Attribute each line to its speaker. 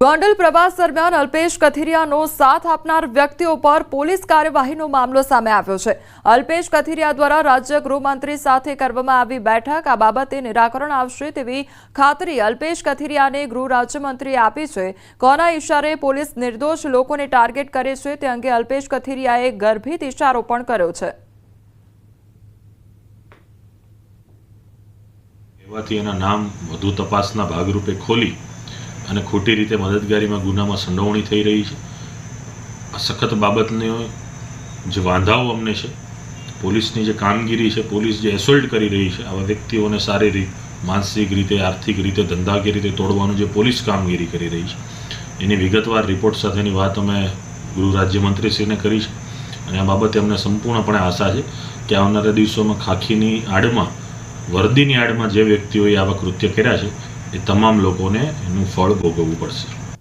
Speaker 1: ગોંડલ પ્રવાસ દરમિયાન અલ્પેશ કથિરિયાનો સાથ આપનાર વ્યક્તિઓ પર પોલીસ કાર્યવાહીનો મામલો સામે આવ્યો છે. અલ્પેશ કથિરિયા દ્વારા રાજ્ય ગૃહમંત્રી સાથે કરવામાં આવી બેઠક. આ બાબતે નિરાકરણ આવશે તેવી ખાતરી અલ્પેશ કથિરિયાને ગૃહ રાજ્યમંત્રીએ આપી છે. કોના ઇશારે પોલીસ નિર્દોષ લોકોને ટાર્ગેટ કરે છે તે અંગે અલ્પેશ કથિરિયાએ ગર્ભિત ઇશારો પણ કર્યો છે.
Speaker 2: એવાથી એના નામ વધુ તપાસના ભાગરૂપે ખોલી અને ખોટી રીતે મદદગારીમાં ગુનામાં સંડોવણી થઈ રહી છે. આ સખત બાબતને જે વાંધાઓ અમને છે, પોલીસની જે કામગીરી છે, પોલીસ જે એસોલ્ટ કરી રહી છે, આવા વ્યક્તિઓને શારીરિક માનસિક રીતે, આર્થિક રીતે, ધંધાકીય રીતે તોડવાનું જે પોલીસ કામગીરી કરી રહી છે, એની વિગતવાર રિપોર્ટ સાથેની વાત અમે ગૃહ રાજ્યમંત્રીશ્રીને કરી છે. અને આ બાબતે અમને સંપૂર્ણપણે આશા છે કે આવનારા દિવસોમાં ખાખીની આડમાં, વર્દીની આડમાં જે વ્યક્તિઓએ આવા કૃત્ય કર્યા છે એ તમામ લોકોને એનું ફળ ભોગવવું પડશે.